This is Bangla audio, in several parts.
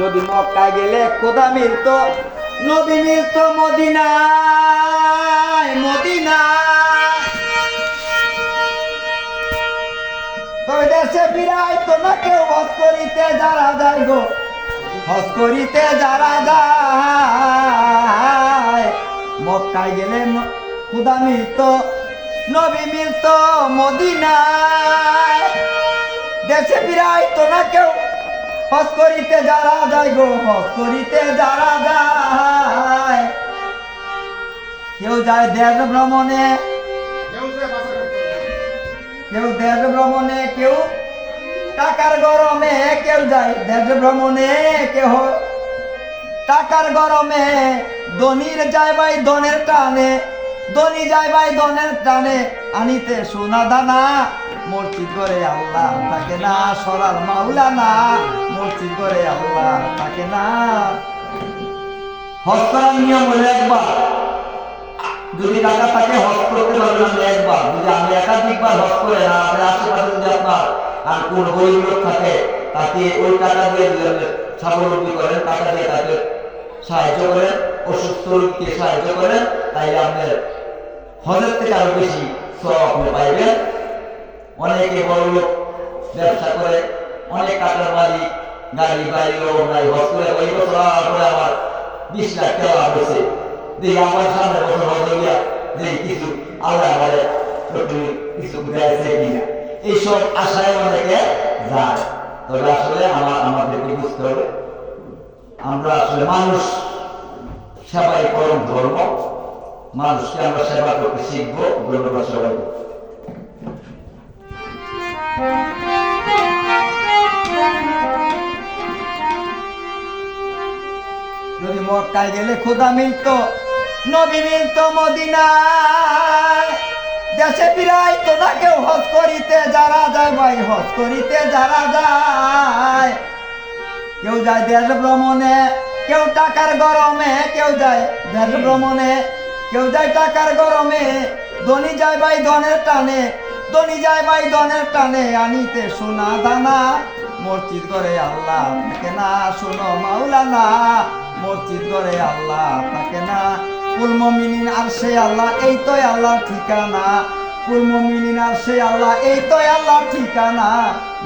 যদি মক্কায় গেলে খোদা মিলত, নবী মিলত মদিনায় মদিনায়। তবে দেশে ফিরাই তো না কেউ হজ করিতে যারা যায় গো, হজ করিতে যারা যায়। মক্কায় গেলে খুদা মিলত, নবী মিলত মদিনায়। দেশে ফিরাই তো না কেউ হজ করিতে যারা যায় গো হজ করিতে যারা যায়। কেউ যায় দেশ ভ্রমণে, কেউ দেশ ভ্রমণে, কেউ টাকার গরমে, কেউ যায় দেশ ভ্রমণে কেউ টাকার গরমে। ধনির যায় ভাই ধনের টানে, ধনী যায় ভাই ধনের টানে। আনিতে সোনা দানা, মসজিদ করে আল্লাহ থাকে না, সরার মাওলা মসজিদ করে আল্লাহ থাকে না। হজ করার নিয়ম হলো একবার, যদি টাকা থাকে হজ করতে পারবেন আপনি একবার। যদি আমি একাধিকবার হজ করে না আপনার আশেপাশে যদি আপনার আর কোন গরিব লোক থাকে, তাকে ওই টাকা দিয়ে স্বাবলম্বী করেন, টাকা দিয়ে তাকে সাহায্য করেন, অসুস্থ রোগীকে সাহায্য করেন তাইলে আপনার হজের থেকে আরও বেশি সব পাইবেন। অনেকে বড় ব্যবসা করে, অনেক টাকার বাড়ি গাড়ি বাড়ি লোক নাই হজ করে ওই বছর পরে আমার বিশ লাখ টাকা লাভ হয়েছে দেখি আমার সামনে বছর হজ হইয়া দেখি কিছু আল্লাহ আমাদের কিছু দেয় কিনা? এইসব আশায় অনেকে যায়। তবে আসলে আমার, আমাদেরকে বুঝতে হবে, আমরা আসলে মানুষ। সেবাই পরম ধর্ম। মানুষকে আমরা সেবা করতে শিখব, ধন্যবাদ সবাইকে। যদি মক্কায় গেলে খোদা মিলত, নবী মিলত মদিনায়। দেশে বিরাই তো না কেউ হজ করিতে যারা যায়, ভাই, হজ করিতে যারা যায়। কেউ যায় দেশ ভ্রমণে, কেউ টাকার গরমে, কেউ যায় দেশ ভ্রমণে, কেউ যায় টাকার গরমে। ধনী যায়, ভাই, ধনের টানে, ধনী যায়, ভাই, ধনের টানে, আনিতে সোনা দানা। মসজিদ করে আল্লাহ থাকে না। শোনো মাওলানা, মসজিদ করে আল্লাহ থাকে না। কুল মমিনিন আর সে আল্লাহ, এই তো আল্লাহর ঠিকানা। কুল মমিনিন আর সে আল্লাহ, এই তো আল্লাহর ঠিকানা।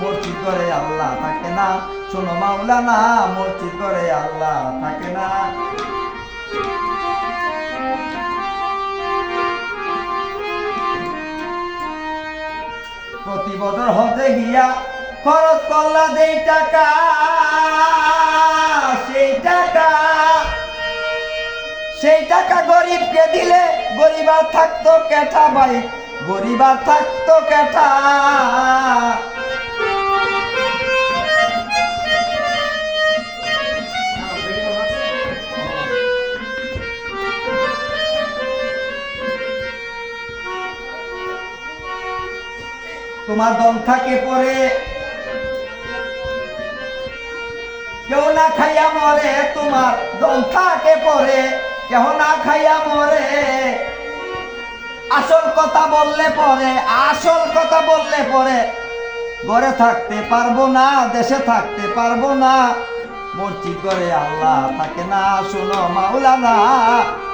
মসজিদ করে আল্লাহ থাকে না। শোনো মাওলানা, মসজিদ করে আল্লাহ থাকে না। প্রতি বছর হতে গিয়া খরচ করলা দেই টাকা, সেই টাকা। সেই টাকা গরিবকে দিলে গরিব আর থাকতো কেঠা ভাই গরিব আর থাকতো কেঠা। তোমার দম থাকে পরে কেউ না খাইয়া মরে, তোমার দম থাকে পরে। কেউ না খাইয়া মরে। আসল কথা বললে পরে, আসল কথা বললে পরে। ঘরে থাকতে পারব না, দেশে থাকতে পারব না। মসজিদ করে আল্লাহ থাকে না, শোনো মাওলানা।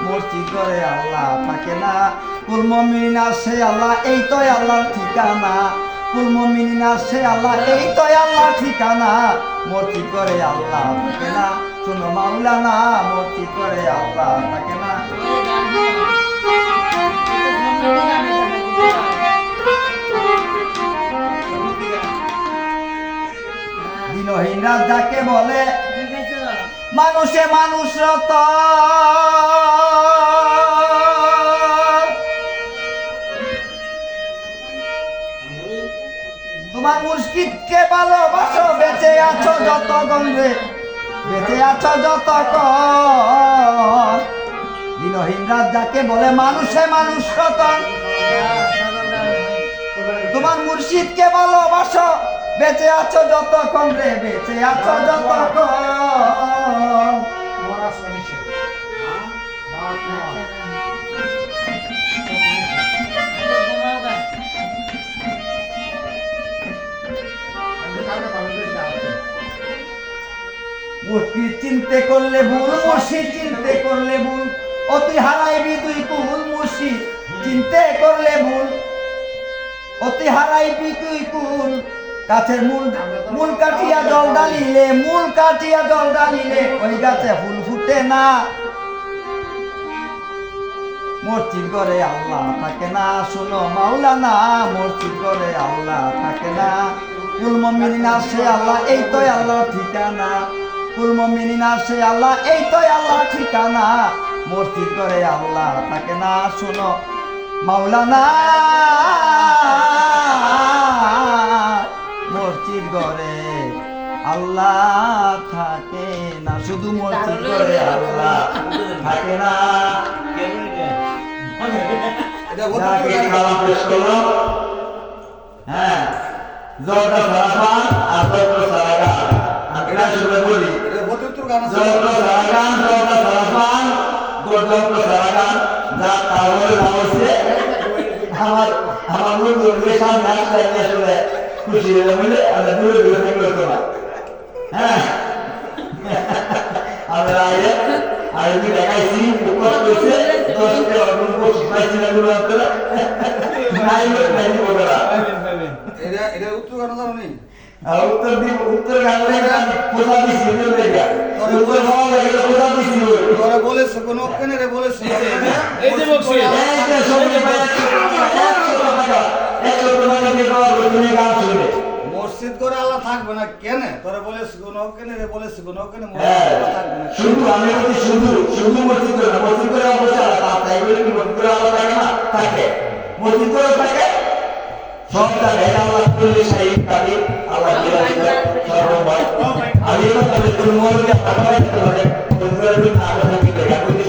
মসজিদ করে আল্লাহ থাকে না। কুলমিনা সে আল্লাহ, এই তো আল্লাহর ঠিকানা। কুলমিনা সে আল্লাহ এই তো আল্লাহর ঠিকানা। মসজিদ করে আল্লাহ থাকে না। শোনো মাওলানা মসজিদ করে আল্লাহ থাকে না। যাকে বলে মানুষে মানুষ রত আছো যত গন্ধে বেঁচে আছো যত দিনহীন রাত যাকে বলে মানুষে মানুষ রতন। তোমার মুর্শিদকে ভালোবাসো, বেঁচে আছো যতক্ষণ রে, বেঁচে আছো যতক্ষণ। মুশকিল চিনতে করলে ভুল? মুর্শিদ চিনতে করলে ভুল। অতি হারাইবি তুই কুল মুর্শিদ চিনতে করলে ভুল। অতি হারাইবি তুই কুল, গাছের মূল মূল কাটিয়া জল ডালিলে, মূল কাটিয়া জল ডালিলে, ওই গাছে ফুল ফুটে না। মসজিদ করে আল্লাহ থাকে না, শুনো মাওলানা মসজিদ করে আল্লাহ থাকে না। কুল মমিনিন আসে আল্লাহ, এই তো আল্লাহ ঠিকানা। কুল মমিনিন আসে আল্লাহ এই তো আল্লাহ ঠিকানা। মসজিদ করে আল্লাহ থাকে না শুনো। মাওলানা মসজিদ করে আল্লাহ থাকে না শুধু মসজিদ করে আল্লাহ থাকে না। হ্যাঁ জলটা আর জলটা আর এটা শুরু জলটা সারাপান জলটা সারাগান যা তাহলে হচ্ছে আমার আমার বন্ধুদের সামনে আসলে আসলে খুশি হয়ে হ্যাঁ। আমরা আগে আগে কি দেখাইছি উপকার করছে দশকে অর্পণ করছি পাইছি না গুলো আপনারা? নাই নাই বলরা এটা এটা উত্তর গান জানো আর উত্তর দিব উত্তর গালে কোথা দিছি উত্তর হওয়া লাগে কোথা দিছি তোরা বলেছে কোন কেন রে বলেছে। এই যে বলছি। এই যে সঙ্গে ভাই একশো টাকা একশো টাকা দিয়ে দেওয়া তুমি গান শুনবে। মসজিদ করে আল্লাহ থাকবে না কেন? তোরা বলেছে কোন কেন রে বলেছে কোন কেন হ্যাঁ, মসজিদ করে থাকবে না শুধু আমি বলছি শুধু শুধু মসজিদ করে মসজিদ করে অবশ্যই আলাদা তাই বলে কি মসজিদ করে আলাদা থাকে না? থাকে। মসজিদ করে থাকে? সব জায়গায় আল্লাহ করলে সেই কাজে আল্লাহ দিলা সর্বময়। আমি তো তবে তুমি মনে যে আল্লাহ করে আলাদা থাকি দেখা করতে